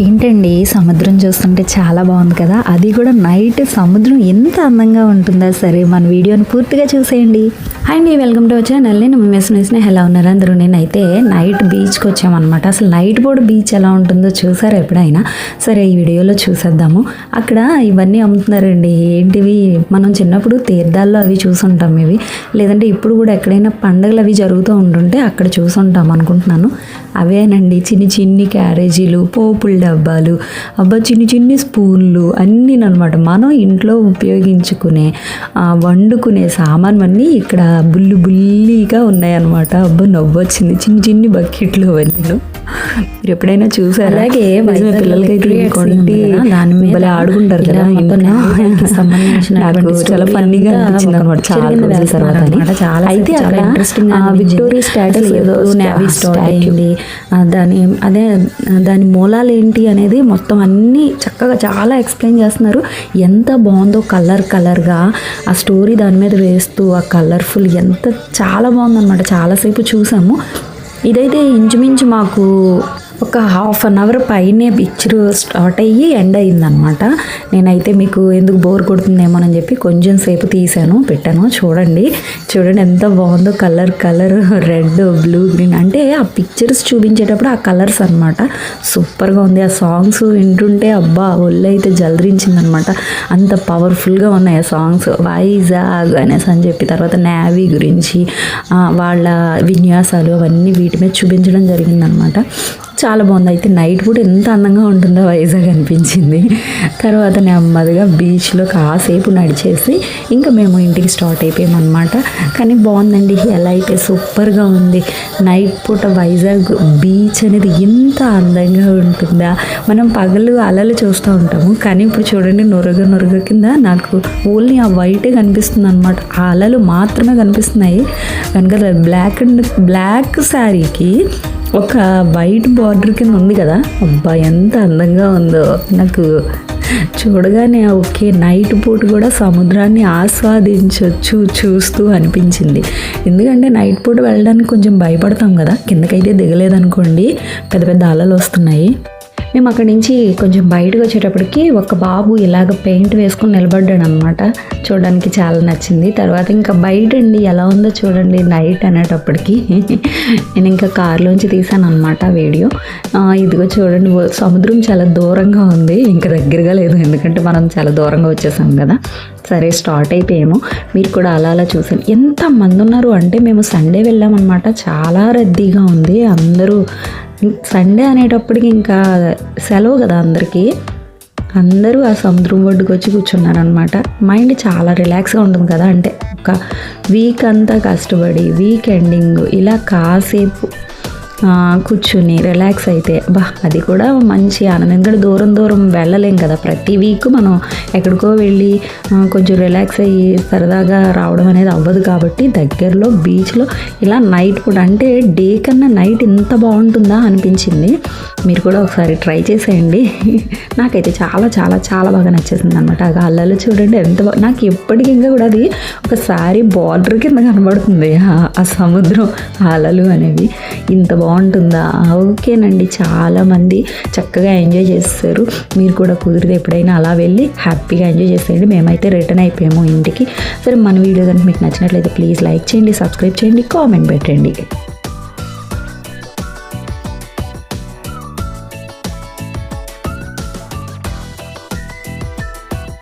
ఏంటండి? సముద్రం చూస్తుంటే చాలా బాగుంది కదా? అది కూడా నైట్ సముద్రం ఎంత అందంగా ఉంటుందా సరే మన వీడియోని పూర్తిగా చూసేయండి. హాయ్ అండి వెల్కమ్ టు ఛానల్. నేను మిస్ మిస్ని ఎలా ఉన్నారు అందరూ? నేనైతే నైట్ బీచ్కి వచ్చామన్నమాట. అసలు నైట్ కూడా బీచ్ ఎలా ఉంటుందో చూసారు ఎప్పుడైనా? సరే ఈ వీడియోలో చూసేద్దాము. అక్కడ ఇవన్నీ అమ్ముతున్నారండి. ఏంటివి? మనం చిన్నప్పుడు తీర్థాల్లో అవి చూసుంటాం ఇవి. లేదంటే ఇప్పుడు కూడా ఎక్కడైనా పండుగలు అవి జరుగుతూ ఉంటుంటే అక్కడ చూసుంటాం అనుకుంటున్నాను. అవేనండి. చిన్ని చిన్ని క్యారేజీలు పోపుల డబ్బాలు అబ్బా చిన్ని చిన్ని స్పూన్లు అన్నీ అనమాట మనం ఇంట్లో ఉపయోగించుకునే ఆ, వండుకునే సామాన్ అన్నీ ఇక్కడ బుల్లి బుల్లిగా ఉన్నాయన్నమాట. అబ్బా నవ్వొచ్చింది. చిన్ని చిన్ని బకెట్లు అవన్నీ మీరు ఎప్పుడైనా చూసారా? అలాగే ఉంది కదా, దాని మీద ఆడుకుంటారు కదా నాకు చాలా ఫన్నీగా అనిపించింది అనమాట చాలా రోజుల తర్వాత. చాలా అయితే చాలా అక్కడ. విక్టోరియా స్టాట్యూస్ అసలు ఏదో ఆ, దాని అదే దాని మూలాలు ఏంటి? అనేది మొత్తం అన్ని చక్కగా చాలా ఎక్స్ప్లెయిన్ చేస్తున్నారు. ఎంత బాగుందో కలర్ కలర్గా ఆ స్టోరీ దాని మీద వేస్తూ ఆ కలర్ఫుల్ ఎంత చాలా బాగుందన్నమాట. చాలాసేపు చూసాము. ఇదైతే ఇంచుమించు మాకు ఒక హాఫ్ అన్ అవర్ పైనే పిక్చర్ స్టార్ట్ అయ్యి ఎండ్ అయిందనమాట నేనైతే మీకు ఎందుకు బోర్ కొడుతుందేమోనని చెప్పి కొంచెం సేపు తీసాను పెట్టాను. చూడండి చూడండి ఎంత బాగుందో colour colour red blue green అంటే ఆ పిక్చర్స్ చూపించేటప్పుడు ఆ కలర్స్ అనమాట సూపర్గా ఉంది. ఆ సాంగ్స్ వింటుంటే అబ్బా ఒళ్ళు అయితే జలరించిందనమాట అంత పవర్ఫుల్గా ఉన్నాయి ఆ సాంగ్స్ వైజాగ్ అనేసి అని చెప్పి తర్వాత నేవీ గురించి వాళ్ళ విన్యాసాలు అవన్నీ వీటి మీద చూపించడం జరిగిందనమాట చాలా బాగుంది. అయితే నైట్ కూడా ఎంత అందంగా ఉంటుందో వైజాగ్ అనిపించింది. తర్వాత నెమ్మదిగా బీచ్లో కాసేపు నడిచేసి ఇంకా మేము ఇంటికి స్టార్ట్ అయిపోయామన్నమాట. కానీ బాగుందండి. ఎలా అయితే సూపర్గా ఉంది. నైట్ పూట వైజాగ్ బీచ్ అనేది ఎంత అందంగా ఉంటుందా. మనం పగలు అలలు చూస్తూ ఉంటాము. కానీ ఇప్పుడు చూడండి నొరగ నొరగ కింద నాకు ఓన్లీ ఆ వైటే కనిపిస్తుంది అనమాట ఆ అలలు మాత్రమే కనిపిస్తున్నాయి. కనుక బ్లాక్ అండ్ బ్లాక్ శారీకి ఒక వైట్ బార్డర్ కింద ఉంది కదా? అబ్బా ఎంత అందంగా ఉందో. నాకు చూడగానే ఓకే నైట్ పూట కూడా సముద్రాన్ని ఆస్వాదించవచ్చు చూస్తూ అనిపించింది. ఎందుకంటే నైట్ పూట వెళ్ళడానికి కొంచెం భయపడతాం కదా? కిందకైతే దిగలేదనుకోండి పెద్ద పెద్ద అలలు వస్తున్నాయి. మేము అక్కడి నుంచి కొంచెం బయటకు వచ్చేటప్పటికి ఒక బాబు ఇలాగ పెయింట్ వేసుకొని నిలబడ్డాడు అనమాట చూడడానికి చాలా నచ్చింది. తర్వాత ఇంకా బయట అండి ఎలా ఉందో చూడండి నైట్ అనేటప్పటికి. నేను ఇంకా కార్లోంచి తీసాను అనమాట వీడియో. ఇదిగో చూడండి సముద్రం చాలా దూరంగా ఉంది. ఇంకా దగ్గరగా లేదు ఎందుకంటే మనం చాలా దూరంగా వచ్చేసాం కదా. సరే స్టార్ట్ అయిపోయాము. మీరు కూడా అలా అలా చూసాను ఎంత మంది ఉన్నారు అంటే మేము సండే వెళ్ళామన్నమాట. చాలా రద్దీగా ఉంది. అందరూ సండే అనేటప్పటికి ఇంకా సెలవు కదా అందరికీ. అందరూ ఆ సముద్రం ఒడ్డుకు వచ్చి కూర్చున్నారనమాట మైండ్ చాలా రిలాక్స్గా ఉంటుంది కదా. అంటే ఒక వీక్ అంతా కష్టపడి వీక్ ఎండింగ్ ఇలా కాసేపు కూర్చుని రిలాక్స్ అయితే బా అది కూడా మంచి ఆనందం. ఎందుకంటే దూరం దూరం వెళ్ళలేం కదా. ప్రతి వీక్ మనం ఎక్కడికో వెళ్ళి కొంచెం రిలాక్స్ అయ్యి సరదాగా రావడం అనేది అవ్వదు కాబట్టి దగ్గరలో బీచ్లో ఇలా నైట్ కూడా అంటే డే కన్నా నైట్ ఇంత బాగుంటుందా అనిపించింది. మీరు కూడా ఒకసారి ట్రై చేసేయండి. నాకైతే చాలా చాలా చాలా బాగా నచ్చేసింది అనమాట ఆ అల్లలు చూడండి ఎంత బాగా నాకు ఎప్పటికీ ఇంకా కూడా అది ఒకసారి బార్డర్ కింద కనబడుతుంది. ఆ- ఆ సముద్రం అలలు అనేవి. ఇంత బాగుంటుందా? ఓకేనండి. చాలామంది చక్కగా ఎంజాయ్ చేస్తారు. మీరు కూడా కుదిరితే ఎప్పుడైనా అలా వెళ్ళి హ్యాపీగా ఎంజాయ్ చేసేయండి. మేమైతే రిటర్న్ అయిపోయాము ఇంటికి. సరే మన వీడియో కనుక మీకు నచ్చినట్లయితే ప్లీజ్ లైక్ చేయండి సబ్స్క్రైబ్ చేయండి కామెంట్ పెట్టండి.